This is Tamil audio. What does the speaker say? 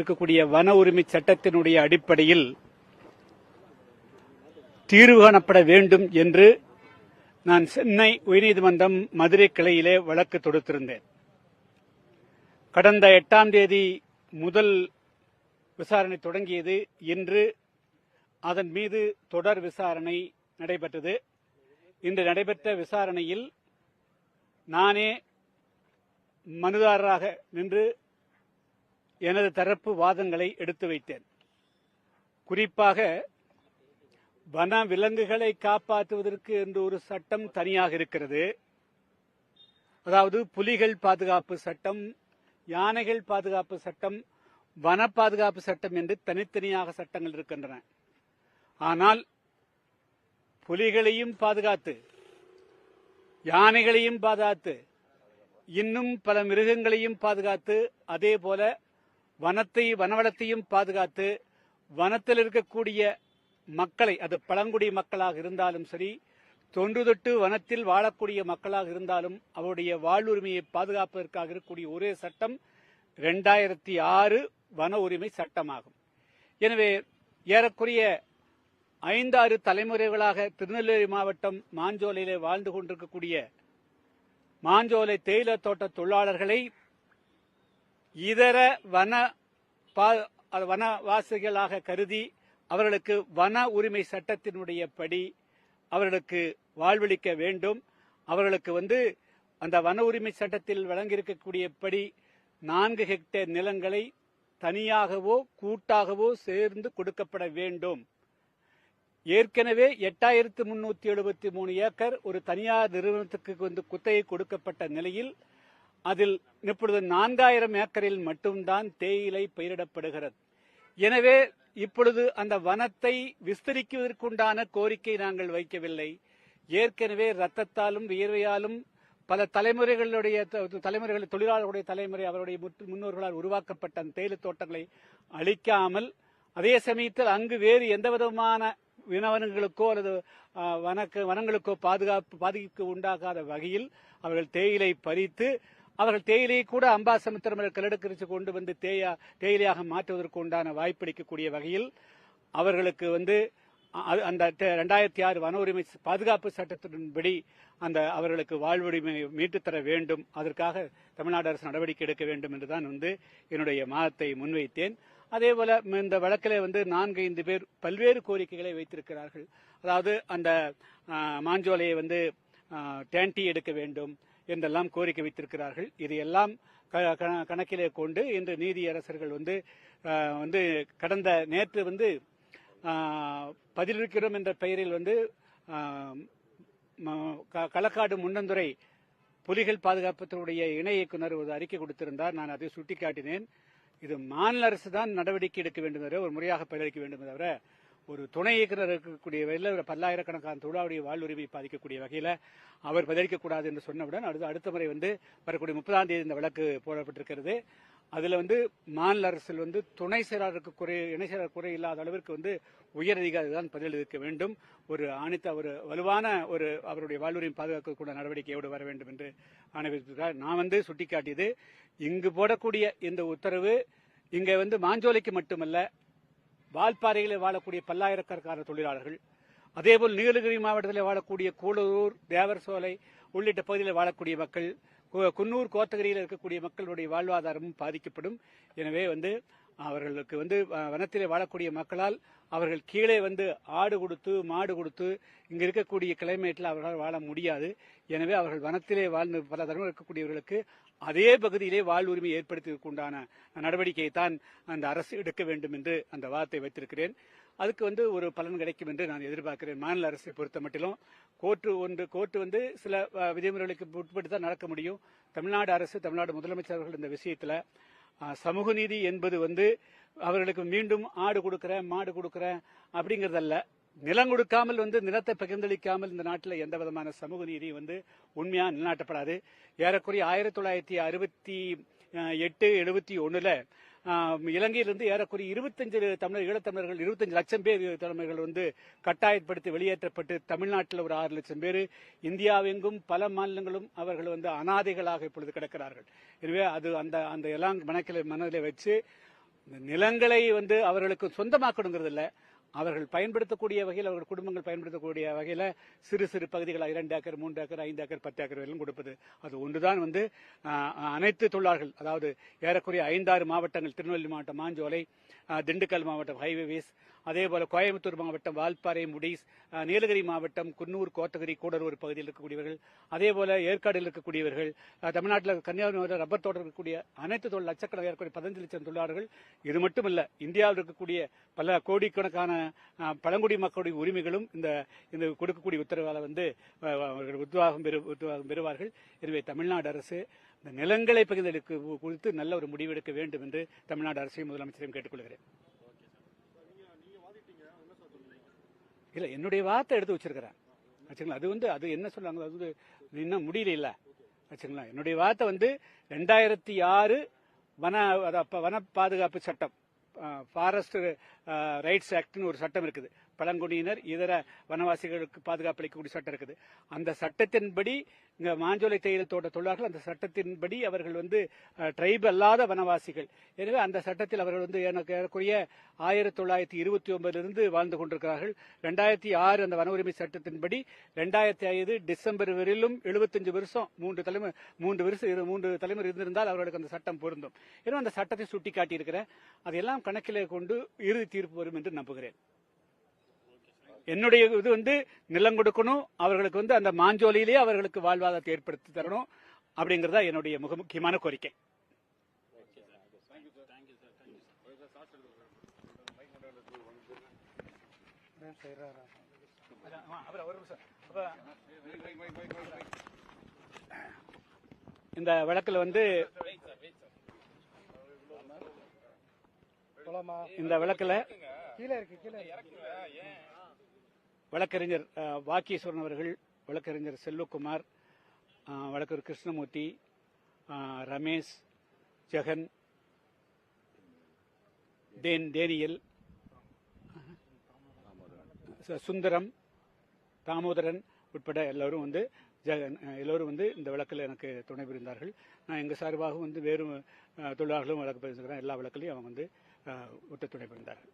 இருக்கக்கூடிய வன உரிமை சட்டத்தினுடைய அடிப்படையில் தீர்வு காணப்பட வேண்டும் என்று நான் சென்னை உயர்நீதிமன்றம் மதுரை கிளையிலே வழக்கு தொடுத்திருந்தேன். கடந்த எட்டாம் தேதி முதல் விசாரணை தொடங்கியது இன்று அதன் மீது தொடர் விசாரணை நடைபெற்றது. இன்று நடைபெற்ற விசாரணையில் நானே மனுதாரராக நின்று எனது தரப்பு வாதங்களை எடுத்து வைத்தேன். குறிப்பாக வன விலங்குகளை காப்பாற்றுவதற்கு என்று ஒரு சட்டம் தனியாக இருக்கிறது. அதாவது புலிகள் பாதுகாப்பு சட்டம் யானைகள் பாதுகாப்பு சட்டம் வன பாதுகாப்பு சட்டம் என்று தனித்தனியாக சட்டங்கள் இருக்கின்றன. ஆனால் புலிகளையும் பாதுகாத்து யானைகளையும் பாதுகாத்து இன்னும் பல மிருகங்களையும் பாதுகாத்து அதே போல வனத்தை வனவளத்தையும் பாதுகாத்து வனத்தில் இருக்கக்கூடிய மக்களை அது பழங்குடி மக்களாக இருந்தாலும் சரி தொன்று தொட்டு வனத்தில் வாழக்கூடிய மக்களாக இருந்தாலும் அவருடைய வாழ்வுரிமையை பாதுகாப்பதற்காக இருக்கக்கூடிய ஒரே சட்டம் இரண்டாயிரத்தி ஆறு வன உரிமை சட்டமாகும். எனவே ஏறக்குறைய ஐந்தாறு தலைமுறைகளாக திருநெல்வேலி மாவட்டம் மாஞ்சோலையிலே வாழ்ந்து கொண்டிருக்கக்கூடிய மாஞ்சோலை தேயிலை தோட்ட தொழிலாளர்களை இதர வன பா- வனவாசிகளாக கருதி அவர்களுக்கு வன உரிமை சட்டத்தினுடைய படி அவர்களுக்கு வாழ்வளிக்க வேண்டும். அவர்களுக்கு வந்து அந்த வன உரிமை சட்டத்தில் வழங்கியிருக்கக்கூடியபடி நான்கு ஹெக்டேர் நிலங்களை தனியாகவோ கூட்டாகவோ சேர்ந்து கொடுக்கப்பட வேண்டும். ஏற்கனவே எட்டாயிரத்து முன்னூத்தி எழுபத்தி மூணு ஏக்கர் ஒரு தனியார் நிறுவனத்துக்கு வந்து குத்தகை கொடுக்கப்பட்ட நிலையில் அதில் இப்பொழுது நான்காயிரம் ஏக்கரில் மட்டும்தான் தேயிலை பயிரிடப்படுகிறது. எனவே இப்பொழுது அந்த வனத்தை விஸ்தரிக்குவதற்குண்டான கோரிக்கை நாங்கள் வைக்கவில்லை. ஏற்கனவே ரத்தத்தாலும் வியர்வையாலும் பல தலைமுறைகளுடைய த- தலைமுறைகள் தொழிலாளர்களுடைய தலைமுறை அவருடைய முன்னோர்களால் உருவாக்கப்பட்ட அந்த தேயிலை தோட்டங்களை அழிக்காமல் அதே சமயத்தில் அங்கு வேறு எந்த விதமான வினவனங்களுக்கோ அல்லது வனக்கு வனங்களுக்கோ பாதுகாப்பு பாதிப்பு உண்டாகாத வகையில் அவர்கள் தேயிலை பறித்து அவர்கள் தேயிலையை கூட அம்பாசமுத்திரம் கல்லடுக்கரிச்சு கொண்டு வந்து தேயா தேயிலையாக மாற்றுவதற்கு உண்டான வாய்ப்பளிக்கக்கூடிய வகையில் அவர்களுக்கு வந்து அந்த ரெண்டாயிரத்தி ஆறு வன உரிமை பாதுகாப்பு சட்டத்தின்படி அந்த அவர்களுக்கு வாழ்வுரிமை மீட்டுத் தர வேண்டும். அதற்காக தமிழ்நாடு அரசு நடவடிக்கை எடுக்க வேண்டும் என்றுதான் வந்து என்னுடைய மாதத்தை முன்வைத்தேன். அதேபோல இந்த வழக்கில் வந்து நான்கு ஐந்து பேர் பல்வேறு கோரிக்கைகளை வைத்திருக்கிறார்கள். அதாவது அந்த மாஞ்சோலையை வந்து டேண்டி எடுக்க வேண்டும். என்றெல்லாம் கோரிக்கை வைத்திருக்கிறார்கள். இது எல்லாம் க- க- கணக்கிலே கொண்டு இன்று நீதியரசர்கள் வந்து வந்து கடந்த நேற்று வந்து பதிலிருக்கிறோம் என்ற பெயரில் வந்து க- களக்காடு முன்னந்துறை புலிகள் பாதுகாப்பத்தினுடைய இணை இயக்குனர் ஒரு அறிக்கை கொடுத்திருந்தார். நான் அதை சுட்டிக்காட்டினேன். இது மாநில அரசு தான் நடவடிக்கை எடுக்க வேண்டும் தவிர ஒரு முறையாக பதிலளிக்க வேண்டும் தவிர ஒரு துணை இயக்குநர் இருக்கக்கூடிய வகையில் ஒரு பல்லாயிரக்கணக்கான தொழிலாளருடைய வாழ்வுரிமை பாதிக்கக்கூடிய வகையில் அவர் பதிலளிக்கக்கூடாது என்று சொன்னவுடன் அடுத்த அடுத்த முறை வந்து வரக்கூடிய முப்பதாம் தேதி இந்த வழக்கு போடப்பட்டிருக்கிறது. அதுல வந்து மாநில அரசில் வந்து துணை செயலாளருக்கு குறை இணை செயலாளர் குறை இல்லாத அளவிற்கு வந்து உயர் அதிகாரி தான் பதிலளிக்க வேண்டும். ஒரு ஆணித்த ஒரு வலுவான ஒரு அவருடைய வாழ்வுரிமை பாதுகாக்கக்கூடிய நடவடிக்கையோடு வர வேண்டும் என்று ஆணைவித்திருக்கிறார் நான் வந்து சுட்டிக்காட்டியது இங்கு போடக்கூடிய இந்த உத்தரவு இங்க வந்து மாஞ்சோலைக்கு மட்டுமல்ல வால்பாறைகளில் வாழக்கூடிய பல்லாயிரக்கணக்கான தொழிலாளர்கள் அதேபோல் நீலகிரி மாவட்டத்தில் வாழக்கூடிய கூடலூர் தேவர்சோலை உள்ளிட்ட பகுதிகளில் வாழக்கூடிய மக்கள் குன்னூர் கோத்தகிரியில் இருக்கக்கூடிய மக்களுடைய வாழ்வாதாரமும் பாதிக்கப்படும். எனவே வந்து அவர்களுக்கு வந்து வனத்திலே வாழக்கூடிய மக்களால் அவர்கள் கீழே வந்து ஆடு கொடுத்து மாடு கொடுத்து இங்க இருக்கக்கூடிய கிளைமேட்டில் அவர்களால் வாழ முடியாது. எனவே அவர்கள் வனத்திலே வாழ்ந்து பல தரம் இருக்கக்கூடியவர்களுக்கு அதே பகுதியிலே வாழ்வுரிமை ஏற்படுத்துவதற்கு உண்டான நடவடிக்கையை தான் அந்த அரசு எடுக்க வேண்டும் என்று அந்த வார்த்தை வைத்திருக்கிறேன். அதுக்கு வந்து ஒரு பலன் கிடைக்கும் என்று நான் எதிர்பார்க்கிறேன். மாநில அரசை பொறுத்த மட்டிலும் கோர்ட்டு ஒன்று கோர்ட்டு வந்து சில விதிமுறைகளுக்கு உட்பட்டு தான் நடக்க முடியும். தமிழ்நாடு அரசு தமிழ்நாடு முதலமைச்சர் அவர்கள் இந்த விஷயத்துல சமூக நீதி என்பது வந்து அவர்களுக்கு மீண்டும் ஆடு கொடுக்கறேன் மாடு கொடுக்கறேன் அப்படிங்கறதல்ல. நிலம் கொடுக்காமல் வந்து நிலத்தை பகிர்ந்தளிக்காமல் இந்த நாட்டில் எந்த விதமான சமூக நீதி வந்து உண்மையா நிலநாட்டப்படாது. ஏறக்குறைய ஆயிரத்தி தொள்ளாயிரத்தி அறுபத்தி எட்டு எழுபத்தி ஒன்றில் இலங்கையிலிருந்து ஏறக்குறைய இருபத்தஞ்சு தமிழர் ஈழத்தமிழர்கள் இருபத்தஞ்சு லட்சம் பேர் தமிழர்கள் வந்து கட்டாயப்படுத்தி வெளியேற்றப்பட்டு தமிழ்நாட்டில் ஒரு ஆறு லட்சம் பேர் இந்தியாவெங்கும் பல மாநிலங்களும் அவர்கள் வந்து அனாதைகளாக இப்பொழுது கிடக்கிறார்கள். எனவே அது அந்த அந்த எல்லாம் மனக்கில மனதில் வச்சு நிலங்களை வந்து அவர்களுக்கு சொந்தமாக்கணுங்கிறது இல்லை அவர்கள் பயன்படுத்தக்கூடிய வகையில் அவர்கள் குடும்பங்கள் பயன்படுத்தக்கூடிய வகையில் சிறு சிறு பகுதிகளாக இரண்டு ஏக்கர் மூன்று ஏக்கர் ஐந்து ஏக்கர் பத்து ஏக்கர் வரையிலும் கொடுப்பது. அது ஒன்றுதான் வந்து அனைத்து தொழிலாளர்கள் அதாவது ஏறக்குறைய ஐந்தாறு மாவட்டங்கள் திருநெல்வேலி மாவட்டம் மாஞ்சோலை திண்டுக்கல் மாவட்டம் ஹைவேஸ் அதேபோல கோயம்புத்தூர் மாவட்டம் வால்பாறை முடிஸ் நீலகிரி மாவட்டம் குன்னூர் கோத்தகிரி கூடலூர் பகுதியில் இருக்கக்கூடியவர்கள் அதேபோல ஏற்காடில் இருக்கக்கூடியவர்கள் தமிழ்நாட்டில் கன்னியாகுமரி ரப்பர் தோட்டம் இருக்கக்கூடிய அனைத்து தொழில் லட்சக்கணக்கான இருக்கக்கூடிய பதினஞ்சு லட்சம் தொழிலாளர்கள் இது மட்டுமல்ல இந்தியாவில் இருக்கக்கூடிய பல கோடிக்கணக்கான பழங்குடி மக்களுடைய உரிமைகளும் இந்த இந்த கொடுக்கக்கூடிய உத்தரவால வந்து அவர்கள் உத்வாகம் பெறு உத்வாகம் பெறுவார்கள். எனவே தமிழ்நாடு அரசு இந்த நிலங்களை பகிர்ந்தளிக்கு குறித்து நல்ல ஒரு முடிவெடுக்க வேண்டும் என்று தமிழ்நாடு அரசையும் முதலமைச்சரையும் கேட்டுக்கொள்கிறேன். இல்ல என்னுடைய வார்த்தை எடுத்து வச்சிருக்கிறேன். வச்சுங்களா அது வந்து அது என்ன சொல்றாங்க அது வந்து இன்னும் முடியல இல்ல வச்சுங்களா என்னுடைய வார்த்தை வந்து ரெண்டாயிரத்தி ஆறு வன வன பாதுகாப்பு சட்டம் ஃபாரஸ்ட் ரைட்ஸ் ஆக்ட்னு ஒரு சட்டம் இருக்குது. பழங்குடியினர் இதர வனவாசிகளுக்கு பாதுகாப்பு அளிக்கக்கூடிய சட்டம் இருக்குது. அந்த சட்டத்தின்படி இங்க மாஞ்சோலை தேயிலை தோட்ட தொழிலாளர்கள் அந்த சட்டத்தின்படி அவர்கள் வந்து ட்ரைப் அல்லாத வனவாசிகள். எனவே அந்த சட்டத்தில் அவர்கள் வந்து எனக்கு ஏறக்குறைய ஆயிரத்தி தொள்ளாயிரத்தி இருபத்தி ஒன்பதிலிருந்து வாழ்ந்து கொண்டிருக்கிறார்கள். ரெண்டாயிரத்தி ஆறு அந்த வன உரிமை சட்டத்தின்படி ரெண்டாயிரத்தி ஐந்து டிசம்பர் வரையிலும் எழுபத்தஞ்சு வருஷம் மூன்று தலைமுறை மூன்று வருஷம் மூன்று தலைமுறை இருந்திருந்தால் அவர்களுக்கு அந்த சட்டம் பொருந்தும். எனவே அந்த சட்டத்தை சுட்டிக்காட்டியிருக்கிறேன். அதையெல்லாம் கணக்கிலே கொண்டு இறுதி தீர்ப்பு வரும் என்று நம்புகிறேன். என்னுடைய இது வந்து நிலம் கொடுக்கணும் அவர்களுக்கு வந்து அந்த மாஞ்சோலையிலேயே அவர்களுக்கு வாழ்வாதாரத்தை ஏற்படுத்தி தரணும் அப்படிங்கறதா என்னுடைய மிக முக்கியமான கோரிக்கை. இந்த வழக்கில் வந்து இந்த வழக்கில் கீழே இருக்கு கீழே வழக்கறிஞர் வாக்கீஸ்வரன் அவர்கள் வழக்கறிஞர் செல்வகுமார் வழக்கறிஞர் கிருஷ்ணமூர்த்தி ரமேஷ் ஜெகன் தேன் தேனியல் சுந்தரம் தாமோதரன் உட்பட எல்லோரும் வந்து ஜெகன் எல்லோரும் வந்து இந்த வழக்கில் எனக்கு துணை புரிந்தார்கள் நான் எங்கள் சார்பாகவும் வந்து வேறு தொழிலாளர்களும் வழக்கு பதிவு எல்லா வழக்கிலையும் அவங்க வந்து அஹ், துணை புரிந்தார்கள்